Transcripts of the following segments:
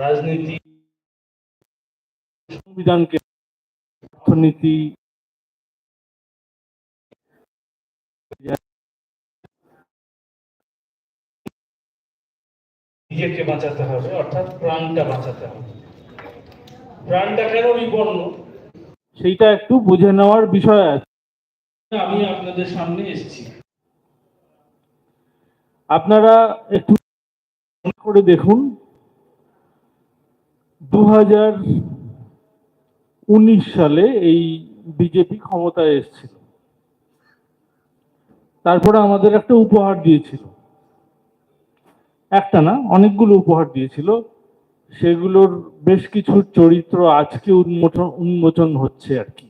রাজনীতি সংবিধানকে অর্থনীতি নিজেকে বাঁচাতে হবে অর্থাৎ প্রাণটা বাঁচাতে হবে। প্রাণটা কেন বিপন্ন? সেইটা একটু বুঝে নেওয়ার বিষয় আছে। আমি আপনাদের সামনে এসেছি। আপনারা একটু করে দেখুন। দু সালে এই বিজেপি ক্ষমতায় এসেছিল। তারপরে আমাদের একটা উপহার দিয়েছিল। একটা না, অনেকগুলো উপহার দিয়েছিল। সেগুলোর বেশ কিছু চরিত্র আজকে উন্মোচন উন্মোচন হচ্ছে আর কি।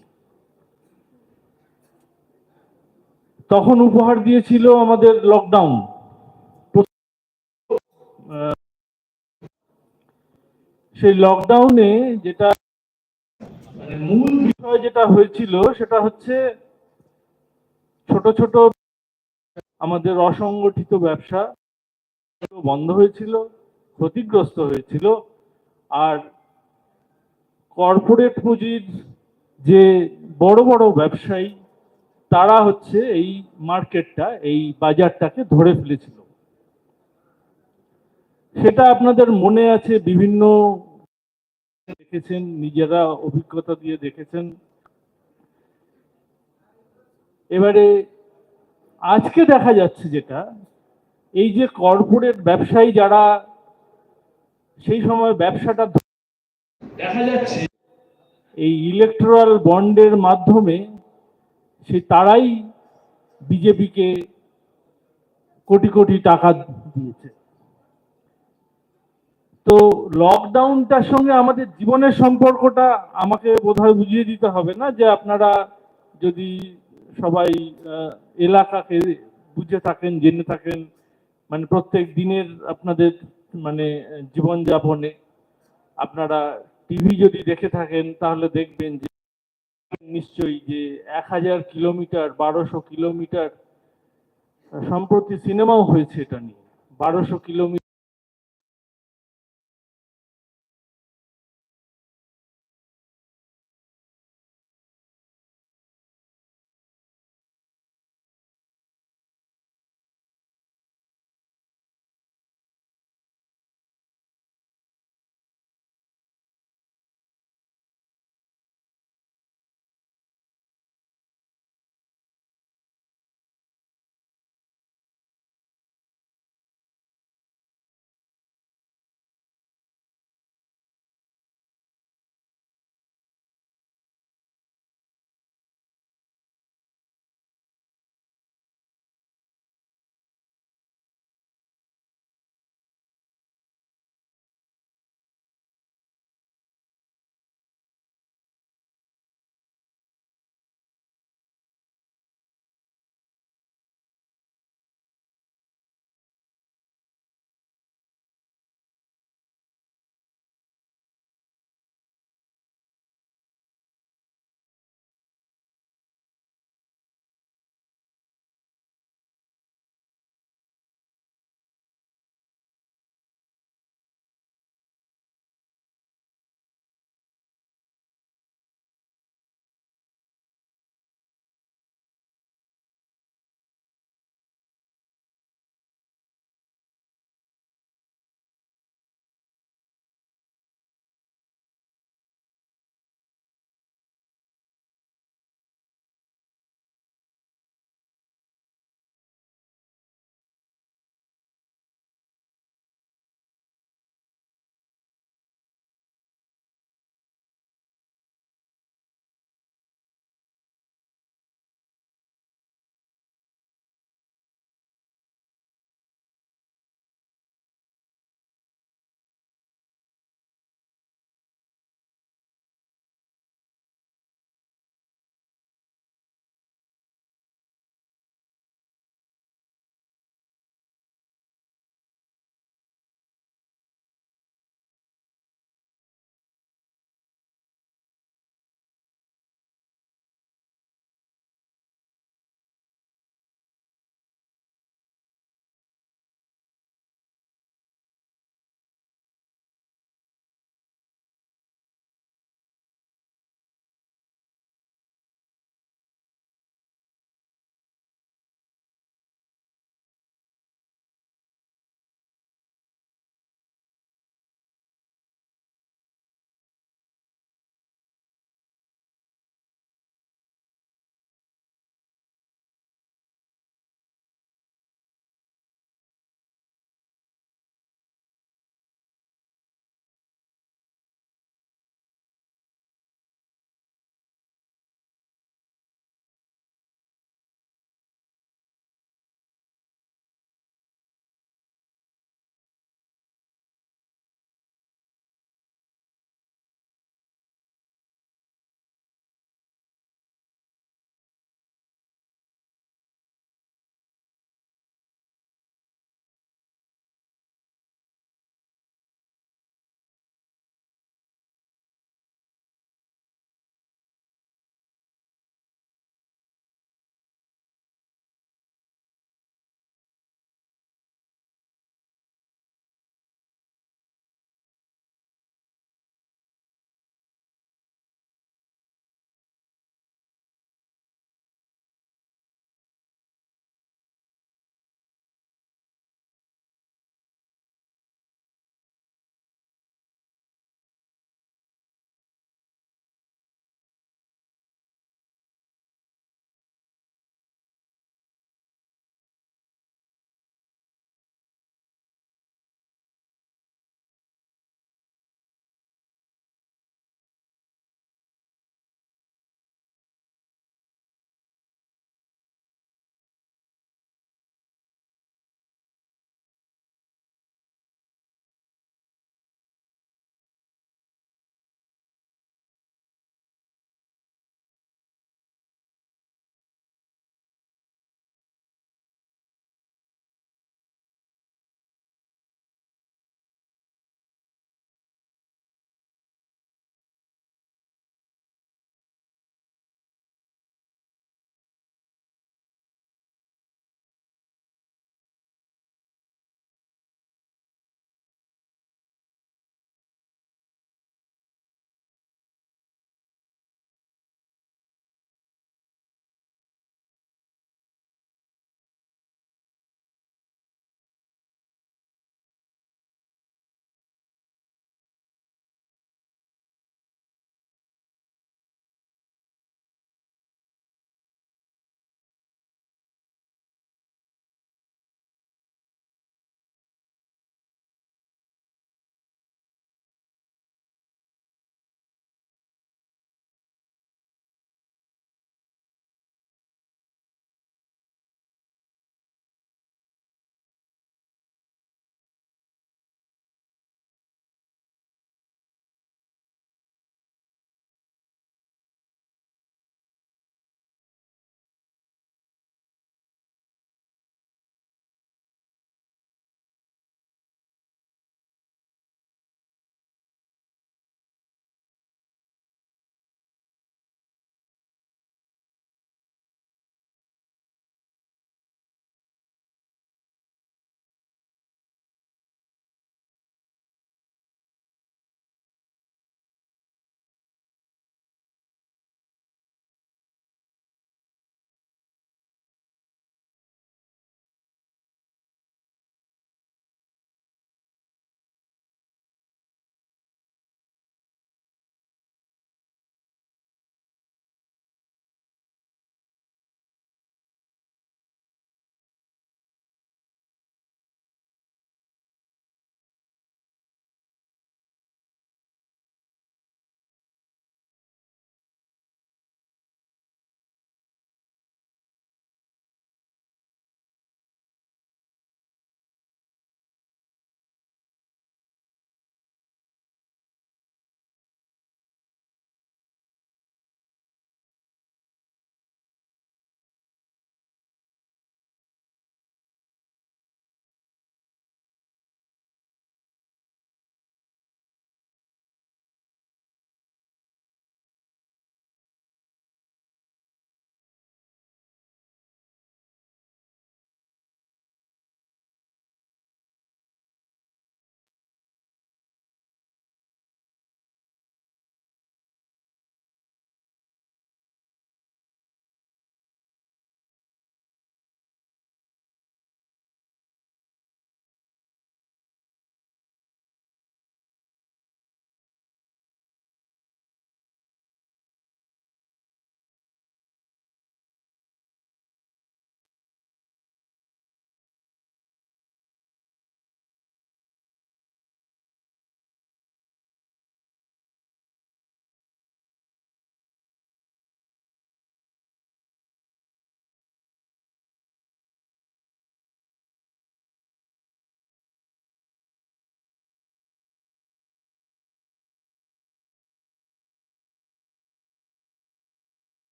তখন উপহার দিয়েছিল আমাদের লকডাউন সেই লকডাউনে যেটা মানে মূল বিষয় যেটা হয়েছিল, সেটা হচ্ছে ছোট ছোট আমাদের অসংগঠিত ব্যবসা বন্ধ হয়েছিল, ক্ষতিগ্রস্ত হয়েছিল, আর কর্পোরেট পুঁজির যে বড় বড় ব্যবসায়ী, তারা হচ্ছে এই মার্কেটটা এই বাজারটাকে ধরে ফেলেছিল। সেটা আপনাদের মনে আছে বিভিন্ন দেখেছেন, নিজেরা অভিজ্ঞতা দিয়ে দেখেছেন। এবারে আজকে দেখা যাচ্ছে যেটা, এই যে কর্পোরেট ব্যবসায়ী যারা সেই সময় ব্যবসাটা দেখা যাচ্ছে এই ইলেকট্রাল বন্ডের মাধ্যমে সে তারাই বিজেপিকে কোটি কোটি টাকা দিয়েছে। তো লকডাউনটার সঙ্গে আমাদের জীবনের সম্পর্কটা আমাকে বোধহয় বুঝিয়ে দিতে হবে না? যে আপনারা যদি সবাই এলাকাকে বুঝে থাকেন, জেনে থাকেন মানে প্রত্যেক দিনের আপনাদের মানে জীবনযাপনে আপনারা টিভি যদি দেখে থাকেন, তাহলে দেখবেন যে নিশ্চয়ই যে এক হাজার কিলোমিটার, বারোশো কিলোমিটার সম্প্রতি সিনেমাও হয়েছে এটা নিয়ে। বারোশো কিলোমিটার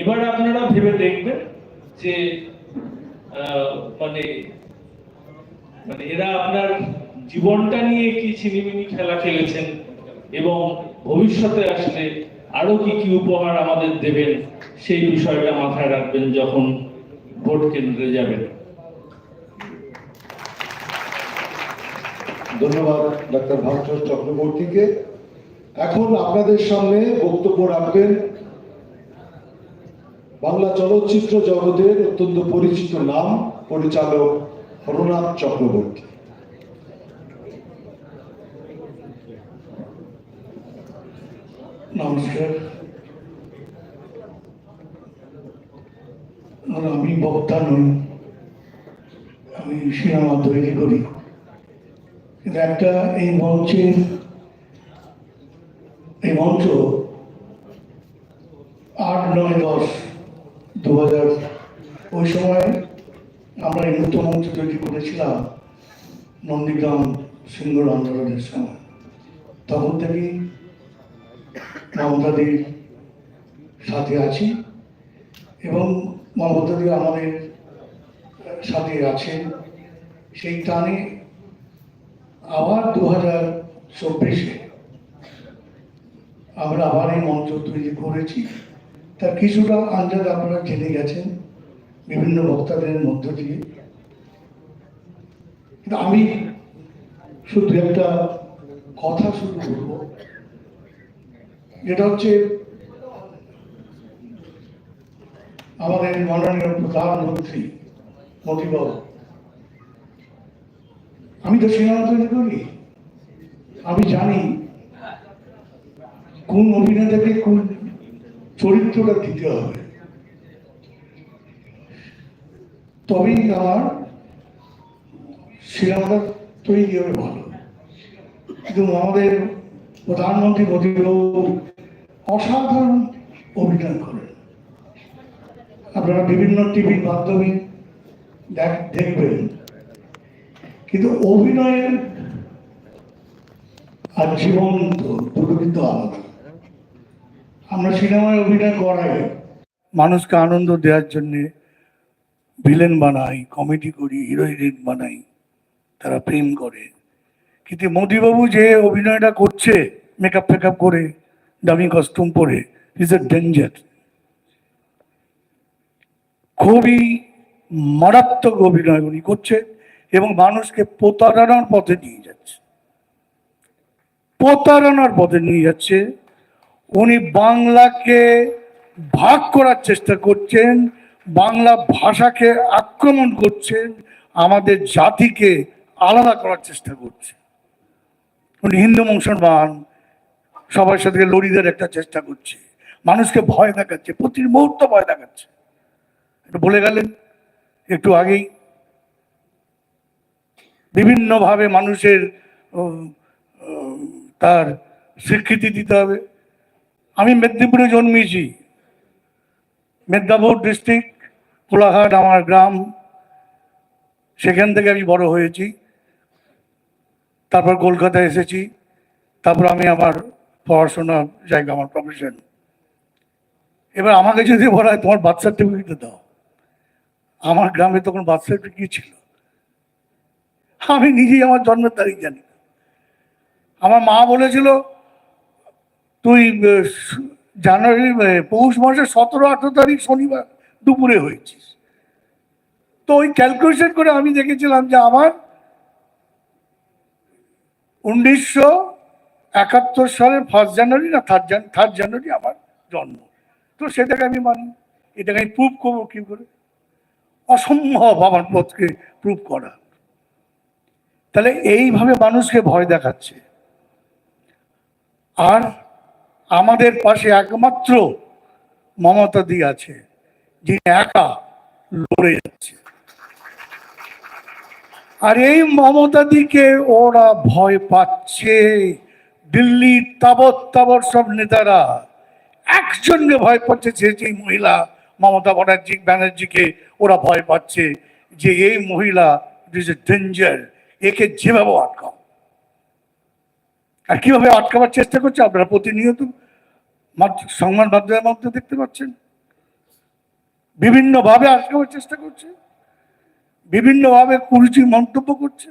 এবার আপনারা ভেবে দেখবেন যে মানে মানে এরা আপনার জীবনটা নিয়ে কি ছিনিমিনি খেলা খেলেছেন এবং ভবিষ্যতে আসলে আরও কি কি উপহার আমাদের দেবেন, সেই বিষয়টা মাথায় রাখবেন যখন ভোট কেন্দ্রে যাবেন। ধন্যবাদ, ডাক্তার ভাস্কর চক্রবর্তীকে। এখন আপনাদের সামনে বক্তব্য রাখবেন বাংলা চলচ্চিত্র জগতের অত্যন্ত পরিচিত নাম পরিচালক হরনাথ চক্রবর্তী। নমস্কার। আমি বক্তা নই, আমি সিনেমা তৈরি করি। কিন্তু একটা এই মঞ্চে, এই মঞ্চ আট, নয়, দশ দু হাজার ওই সময় আমরা এই নতুন মঞ্চ তৈরি করেছিলাম নন্দীগ্রাম সিঙ্গুর আন্দোলনের সময়। তখন থেকেই মমতাদির সাথে আছি এবং মমতাদি আমাদের সাথে আছেন সেই টানে আবার দু হাজার চব্বিশে আমরা আবার এই মঞ্চ তৈরি করেছি। তার কিছুটা আন্দাজ আপনারা জেনে গেছেন বিভিন্ন বক্তাদের মধ্য দিয়ে। কিন্তু আমি শুধু একটা কথা শুরু করব, যেটা হচ্ছে আমাদের মাননীয় প্রধানমন্ত্রী মোদীবাবু আমি তো সিনেমা তৈরি করি আমি জানি কোন অভিনেতাকে কোন চরিত্রটা দিতে হবে। তবেই আমার সিনেমাটা তৈরি হবে ভালো। কিন্তু আমাদের প্রধানমন্ত্রী মোদীবাবু অসাধারণ অভিনয় করেন। আপনারা বিভিন্ন টিভির মাধ্যমে দেখ- দেখবেন। কিন্তু অভিনয়ের আর জীবন্ত দুটো কিন্তু আলাদা। আমরা সিনেমায় অভিনয় করাই। মানুষকে আনন্দ দেওয়ার জন্যে ভিলেন বানাই, কমেডি করি হিরো হিরোইন বানাই, তারা প্রেম করে। কিন্তু মোদিবাবু যে অভিনয়টা করছে মেকআপ ফেকআপ করে, দামি কস্টিউম পরে ইজ এ ডেঞ্জার খুবই মারাত্মক অভিনয় উনি করছে এবং মানুষকে প্রতারণার পথে নিয়ে যাচ্ছে। প্রতারণার পথে নিয়ে যাচ্ছে উনি বাংলাকে ভাগ করার চেষ্টা করছেন, বাংলা ভাষাকে আক্রমণ করছেন, আমাদের জাতিকে আলাদা করার চেষ্টা করছে উনি হিন্দু মুসলমান, সবার সাথে লড়িদের একটা চেষ্টা করছে। মানুষকে ভয় দেখাচ্ছে প্রতি মুহূর্ত ভয় দেখাচ্ছে। একটু বলে গেলেন, একটু আগেই। বিভিন্নভাবে মানুষের তার স্বীকৃতি দিতে হবে। আমি মেদিনীপুরে জন্মেছি মেদিনীপুর ডিস্ট্রিক্ট কোলাঘাট আমার গ্রাম। সেখান থেকে আমি বড় হয়েছি। তারপর কলকাতায় এসেছি। তারপর আমি আমার পড়াশোনা জায়গা, আমার প্রফেশন এবার আমাকে যদি বলা হয়, তোমার বার্থ সার্টিফিকেট দাও। আমার গ্রামে তখন বার্থ সার্টিফিকেট ছিল? আমি নিজেই আমার জন্মের তারিখ জানি আমার মা বলেছিল তুই জানুয়ারি পৌষ মাসের সতেরো, আঠেরো তারিখ শনিবার দুপুরে হয়েছিস। তো ওই ক্যালকুলেশন করে আমি দেখেছিলাম যে আমার উনিশশো একাত্তর সালের ফার্স্ট জানুয়ারি না থার্ড জান থার্ড জানুয়ারি আমার জন্ম। তো সেটাকে আমি মানি। এটাকে আমি প্রুভ করব কি করে? অসম্ভব আমার পথকে প্রুভ করা। তাহলে এইভাবে মানুষকে ভয় দেখাচ্ছে। আর আমাদের পাশে একমাত্র মমতা দি আছে, যিনি একা লড়ে যাচ্ছে আর এই মমতা দিকে ওরা ভয় পাচ্ছে। দিল্লির তাবৎ তাবৎ সব নেতারা একজনকে ভয় পাচ্ছে যে যে মহিলা মমতা ব্যানার্জি ব্যানার্জিকে ওরা ভয় পাচ্ছে যে এই মহিলা ইজ এ ডেঞ্জার একে যেভাবে আটকাও। আর কীভাবে আটকাবার চেষ্টা করছে আপনারা প্রতিনিয়ত সংবাদ মাধ্যমের মধ্যে দেখতে পাচ্ছেন। বিভিন্নভাবে আটকাবার চেষ্টা করছে। বিভিন্নভাবে কুরুচি মন্তব্য করছে।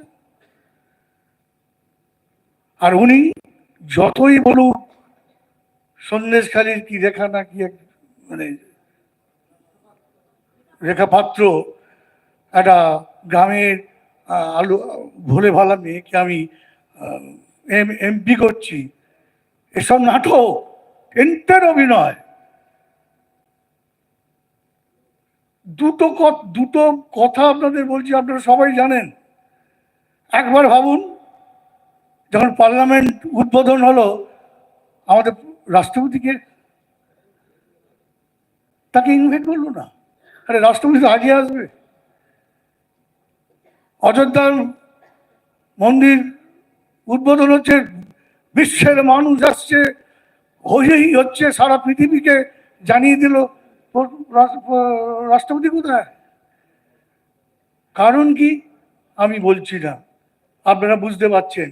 আর উনি যতই বলুক সন্দেশখালীর কি রেখা না কি এক মানে রেখা পাত্র একটা গ্রামের আলু ভোলে ভালা মেয়েকে আমি এম এমপি করছি। এসব নাটক এন্টার অভিনয়। দুটো দুটো কথা আপনাদের বলছি, আপনারা সবাই জানেন। একবার ভাবুন, যখন পার্লামেন্ট উদ্বোধন হলো, আমাদের রাষ্ট্রপতিকে তাকে ইনভাইট করল না। আরে, রাষ্ট্রপতি তো আগে আসবে। অযোধ্যার মন্দির উদ্বোধন হচ্ছে, বিশ্বের মানুষ আসছে। হয়েই হচ্ছে, সারা পৃথিবীকে জানিয়ে দিল। রাষ্ট্রপতি কোথায়? কারণ কি? আমি বলছি না। আপনারা বুঝতে পারছেন।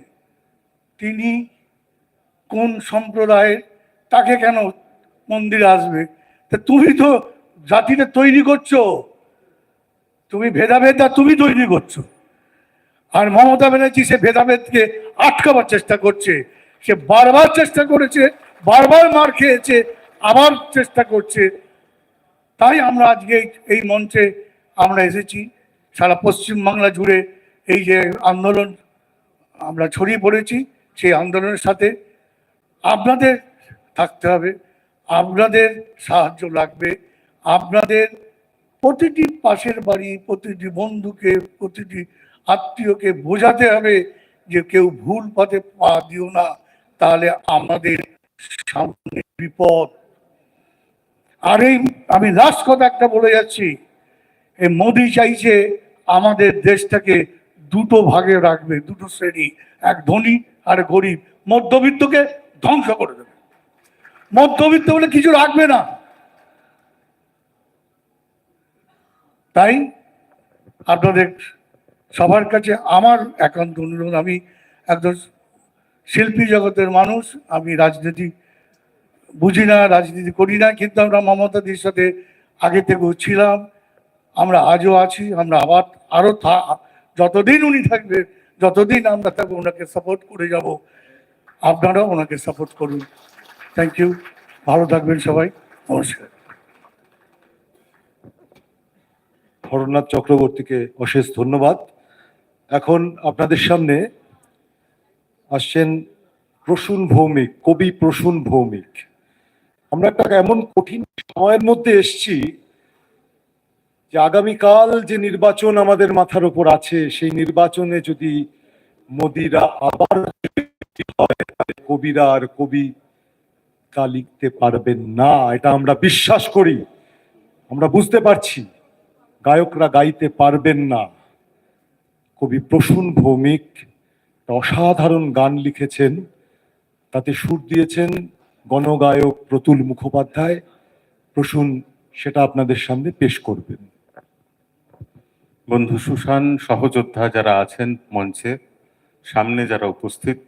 তিনি কোন সম্প্রদায়ের? তাকে কেন মন্দিরে আসবে? তা তুমি তো জাতিটা তৈরি করছ। তুমি ভেদাভেদটা তুমি তৈরি করছ। আর মমতা ব্যানার্জি সে ভেদাভেদকে আটকাবার চেষ্টা করছে। সে বারবার চেষ্টা করেছে বারবার মার খেয়েছে, আবার চেষ্টা করছে। তাই আমরা আজকে এই- মঞ্চে আমরা এসেছি। সারা পশ্চিমবাংলা জুড়ে এই যে আন্দোলন আমরা ছড়িয়ে পড়েছি, সেই আন্দোলনের সাথে আপনাদের থাকতে হবে, আপনাদের সাহায্য লাগবে, আপনাদের প্রতিটি পাশের বাড়ি, প্রতিটি বন্ধুকে, প্রতিটি আত্মীয়কে বোঝাতে হবে যে কেউ ভুল পথে পা দিও না, তাহলে আমাদের সামনে বিপদ। আর এই আমি লাস্ট কথা একটা বলে যাচ্ছি, এই মোদি চাইছে আমাদের দেশটাকে দুটো ভাগে রাখবে, দুটো শ্রেণি, এক ধনী আর গরিব। মধ্যবিত্তকে ধ্বংস করে দেবে। মধ্যবিত্ত বলে কিছু রাখবে না। তাই আপনাদের সবার কাছে আমার একান্ত অনুরোধ, আমি একজন শিল্পী জগতের মানুষ, আমি রাজনীতি বুঝি না, রাজনীতি করি না, কিন্তু আমরা মমতাদির সাথে আগে থেকেও ছিলাম। আমরা আজও আছি, আমরা আবার আরও থা, যতদিন উনি থাকবে, যতদিন আমরা থাকব, ওনাকে সাপোর্ট করে যাব। আপনারাও ওনাকে সাপোর্ট করুন। থ্যাংক ইউ ভালো থাকবেন সবাই। নমস্কার। হরনাথ চক্রবর্তীকে অশেষ ধন্যবাদ। এখন আপনাদের সামনে আসছেন প্রসূন ভৌমিক, কবি প্রসূন ভৌমিক। আমরা একটা এমন কঠিন সময়ের মধ্যে এসছি যে আগামীকাল যে নির্বাচন আমাদের মাথার উপর আছে, সেই নির্বাচনে যদি মোদিরা আবার কবিরা আর কবিতা লিখতে পারবেন না, এটা আমরা বিশ্বাস করি। আমরা বুঝতে পারছি, গায়করা গাইতে পারবেন না। কবি প্রসূন ভৌমিক অসাধারণ গান লিখেছেন। তাতে সুর দিয়েছেন গণগায়ক প্রতুল মুখোপাধ্যায়। প্রসূন, সেটা আপনাদের সামনে পেশ করবেন। বন্ধু সুশান, সহযোদ্ধা যারা আছেন মঞ্চে, সামনে যারা উপস্থিত,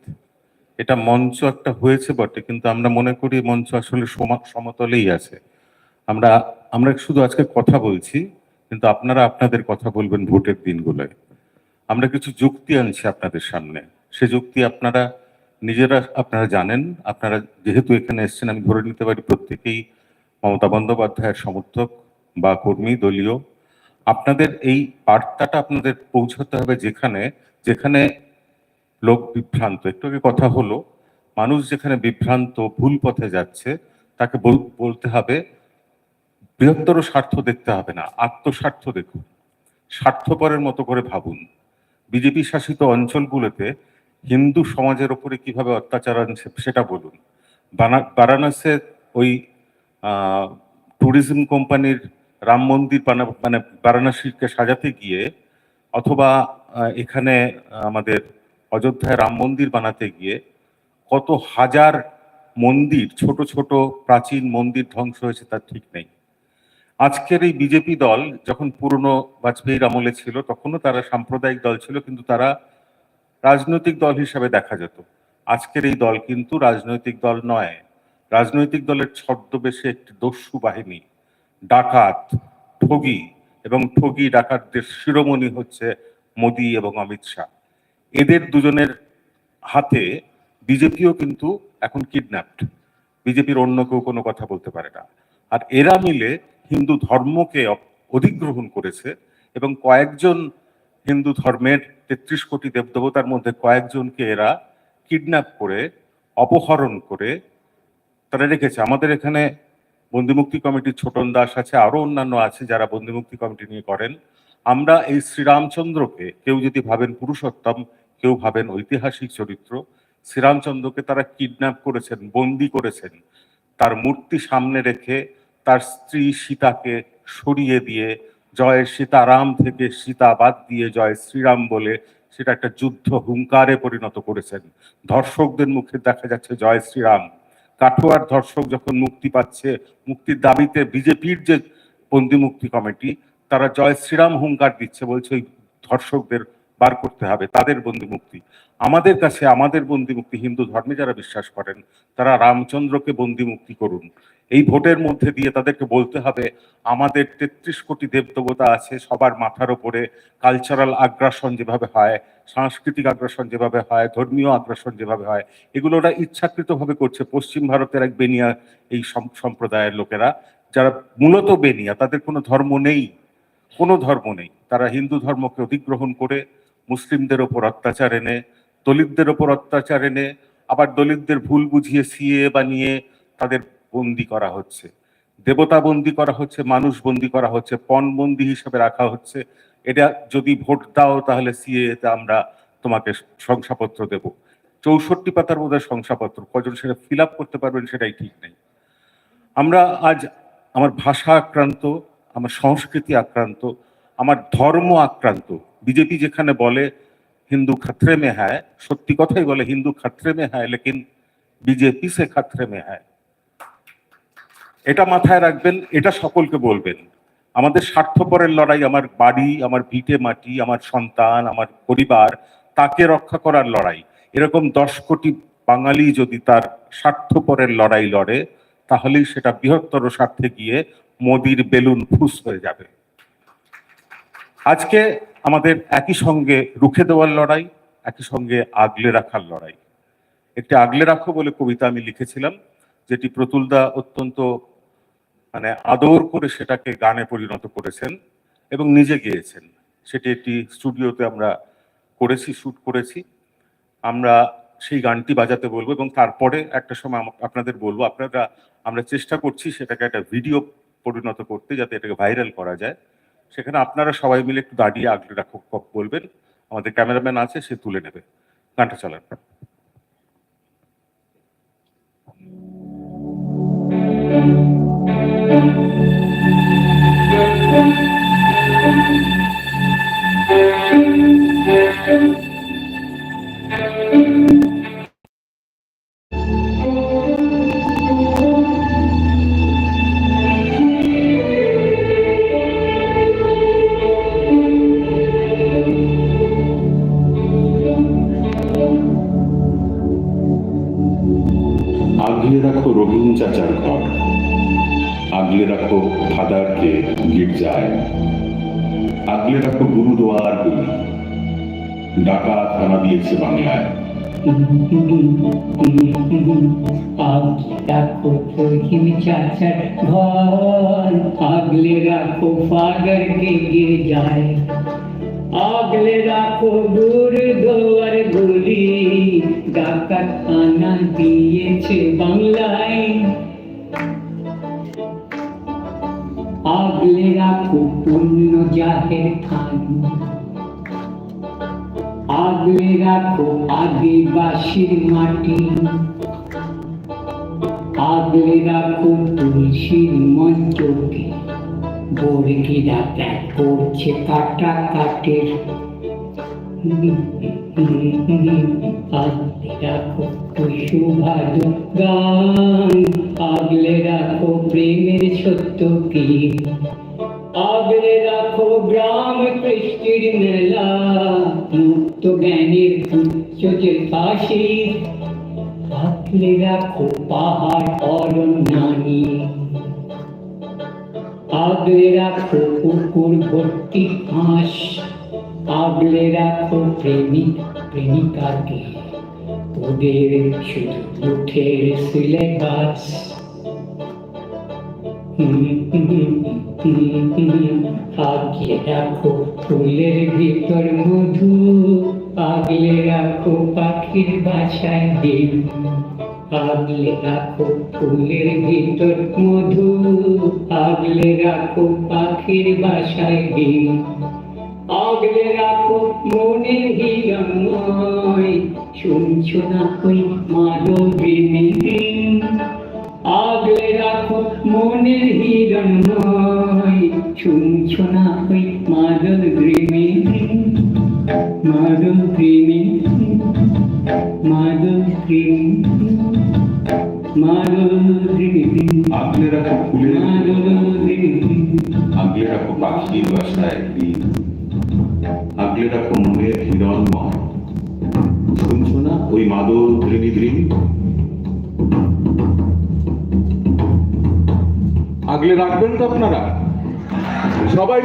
এটা মঞ্চ একটা হয়েছে বটে, কিন্তু আমরা মনে করি মঞ্চ আসলে সমা- সমতলেই আছে। আমরা আমরা শুধু আজকে কথা বলছি, কিন্তু আপনারা আপনাদের কথা বলবেন ভোটের দিনগুলোয়। আমরা কিছু যুক্তি আনছি আপনাদের সামনে। সে যুক্তি আপনারা নিজেরা, আপনারা জানেন। আপনারা যেহেতু এখানে এসেছেন, আমি ধরে নিতে পারি প্রত্যেকেই মমতা বন্দ্যোপাধ্যায়ের সমর্থক বা কর্মী, দলীয়। আপনাদের এই বার্তাটা আপনাদের পৌঁছাতে হবে যেখানে যেখানে লোক বিভ্রান্ত। একটু আগে কথা হলো, মানুষ যেখানে বিভ্রান্ত, ভুল পথে যাচ্ছে, তাকে বল- বলতে হবে, বৃহত্তর স্বার্থ দেখতে হবে না। আত্মস্বার্থ দেখুন। স্বার্থপরের মতো করে ভাবুন। বিজেপি শাসিত অঞ্চলগুলোতে হিন্দু সমাজের ওপরে কীভাবে অত্যাচার আনছে সেটা বলুন। বারাণসীতে ওই ট্যুরিজম কোম্পানির রাম মন্দির মানে বারাণসীকে সাজাতে গিয়ে অথবা এখানে আমাদের অযোধ্যায় রাম মন্দির বানাতে গিয়ে কত হাজার মন্দির, ছোট ছোট প্রাচীন মন্দির ধ্বংস হয়েছে তার ঠিক নেই। আজকের এই বিজেপি দল যখন পুরনো বাজপেয়ীর আমলে ছিল, তখনও তারা সাম্প্রদায়িক দল ছিল, কিন্তু তারা রাজনৈতিক দল হিসাবে দেখা যেত। আজকের এই দল কিন্তু রাজনৈতিক দল নয়। রাজনৈতিক দলের ছদ্মবেশে একটি দস্যু বাহিনী, ডাকাত, ঠগি এবং ঠগি ডাকাতদের শিরোমণি হচ্ছে মোদী এবং অমিত শাহ। এদের দুজনের হাতে বিজেপিও কিন্তু এখন কিডন্যাপড। বিজেপির অন্য কেউ কোনো কথা বলতে পারে না। আর এরা মিলে হিন্দু ধর্মকে অধিগ্রহণ করেছে এবং কয়েকজন হিন্দু ধর্মের তেত্রিশ কোটি দেবদেবতার মধ্যে কয়েকজনকে এরা কিডন্যাপ করে, অপহরণ করে তারা রেখেছে। আমাদের এখানে বন্দিমুক্তি কমিটির ছোটন দাস আছে আরও অন্যান্য আছে যারা বন্দিমুক্তি কমিটি নিয়ে করেন। আমরা এই শ্রীরামচন্দ্রকে, কেউ যদি ভাবেন পুরুষোত্তম, কেউ ভাবেন ঐতিহাসিক চরিত্র, শ্রীরামচন্দ্রকে তারা কিডন্যাপ করেছেন, বন্দি করেছেন। তার মূর্তি সামনে রেখে তার স্ত্রী সীতাকে সরিয়ে দিয়ে জয় সীতারাম থেকে সীতা বাদ দিয়ে জয় শ্রীরাম বলে সেটা একটা যুদ্ধ হুঙ্কারে পরিণত করেছেন। ধর্ষকদের মুখে দেখা যাচ্ছে জয় শ্রীরাম। কাঠুয়ার ধর্ষক যখন মুক্তি পাচ্ছে, মুক্তির দাবিতে বিজেপির যে বন্দি মুক্তি কমিটি, তারা জয় শ্রীরাম হুঙ্কার দিচ্ছে, বলছে ওই ধর্ষকদের বার করতে হবে, তাদের বন্দি মুক্তি। আমাদের কাছে আমাদের বন্দি মুক্তি, হিন্দু ধর্মে যারা বিশ্বাস করেন, তারা রামচন্দ্রকে বন্দি মুক্তি করুন। এই ভোটের মধ্যে দিয়ে তাদেরকে বলতে হবে, আমাদের তেত্রিশ কোটি দেবদেবতা আছে, সবার মাথার ওপরে কালচারাল আগ্রাসন যেভাবে হয়, সাংস্কৃতিক আগ্রাসন যেভাবে হয়, ধর্মীয় আগ্রাসন যেভাবে হয়, এগুলো ওরা ইচ্ছাকৃতভাবে করছে। পশ্চিম ভারতের এক বেনিয়া এই সম- সম্প্রদায়ের লোকেরা, যারা মূলত বেনিয়া, তাদের কোনো ধর্ম নেই। কোনো ধর্ম নেই। তারা হিন্দু ধর্মকে অধিগ্রহণ করে মুসলিমদের ওপর অত্যাচার এনে, দলিতদের ওপর অত্যাচার এনে, আবার দলিতদের ভুল বুঝিয়ে সিএ বানিয়ে তাদের বন্দি করা হচ্ছে। দেবতা বন্দি করা হচ্ছে, মানুষ বন্দি করা হচ্ছে, পণ বন্দি হিসেবে রাখা হচ্ছে। এটা যদি ভোট দাও তাহলে সিএ তে আমরা তোমাকে শংসাপত্র দেব। চৌষট্টি পাতার মধ্যে শংসাপত্র, কজন সেটা ফিল করতে পারবেন সেটাই ঠিক নেই। আমরা আজ আমার ভাষা আক্রান্ত, আমার সংস্কৃতি আক্রান্ত আমার ধর্ম আক্রান্ত। বিজেপি যেখানে বলে হিন্দু খতরে মে হ্যায় সত্যি কথাই বলে হিন্দু খতরে মে হ্যায় লেকিন বিজেপি সে খতরে মে হ্যায় এটা মাথায় রাখবেন, এটা সকলকে বলবেন। আমাদের স্বার্থপরের লড়াই, আমার বাড়ি, আমার ভিটে মাটি, আমার সন্তান, আমার পরিবার, তাকে রক্ষা করার লড়াই। এরকম দশ কোটি বাঙালি যদি তার স্বার্থপরের লড়াই লড়ে, তাহলেই সেটা বৃহত্তর স্বার্থে গিয়ে মোদির বেলুন ফুস হয়ে যাবে। আজকে আমাদের একই সঙ্গে রুখে দেওয়ার লড়াই, একই সঙ্গে আগলে রাখার লড়াই। একটি আগলে রাখো বলে কবিতা আমি লিখেছিলাম, যেটি প্রতুলদা অত্যন্ত মানে আদর করে সেটাকে গানে পরিণত করেছেন এবং নিজে গেয়েছেন। সেটি একটি স্টুডিওতে আমরা করেছি, শুট করেছি। আমরা সেই গানটি বাজাতে বলব এবং তারপরে একটা সময় আপনাদের বলব, আপনারা আমরা চেষ্টা করছি সেটাকে একটা ভিডিও পরিণত করতে যাতে এটাকে ভাইরাল করা যায়। সেখানে আপনারা সবাই মিলে একটু দাঁড়িয়ে আগলে রাখো বলবেন। আমাদের ক্যামেরাম্যান আছে, সে তুলে নেবে। গানটা চালান। আগলে গির্জায় আগলে রাখো গুরুদুয়ার গুলি ডাকা থানা দিয়েছে বাংলায়। আগলে রাখো যায়। আগলে রাখো দূর দোয়ার গুলি। দিয়েছে বাংলায়। রাখো পূর্ণ জাহের খান। আগলে রাখো আদিবাসীর মাটি। আগলে রাখো তুলসীর মঞ্চকে। বর্গিরা ত্যাগ করছে কাটা কাটের আগলে রাখো সুভাদ গান আগলে রাখো প্রেমের সত্য আগলে রাখো গ্রাম কৃষ্টির মেলা। মুক্ত জ্ঞানের উচ্চ যে আগলে রাখো পাহাড় অরণ্যানি। আগলে রাখো পুকুর ভর্তি হাঁস। আগলে রাখো প্রেমিক প্রেমিকাকে। ওদের শুধু উঠের সিলেবাস। আগলে রাখো ফুলের ভিতর মধু, আগলে রাখো পাখির বাসায় ডিম। আগলে রাখো ফুলের ভিতর মধু, আগলে রাখো পাখির বাসায় ডিম। আগলে রাখো মনের হিরণময়, শুনছো না ওই মাধবী আগলে রাখো মনের হিরণময়। শুনছো না ওই মাদল গ্রিমি?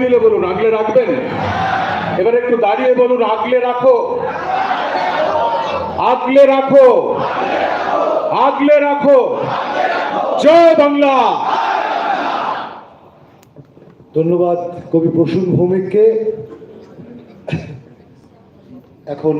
মিলে বলুন, আগলে রাখবেন? এবার একটু দাঁড়িয়ে বলুন, আগলে রাখো। আগলে রাখো। আগলে রাখো। জয় বাংলা। ধন্যবাদ কবি প্রসূন ভৌমিককে। এখন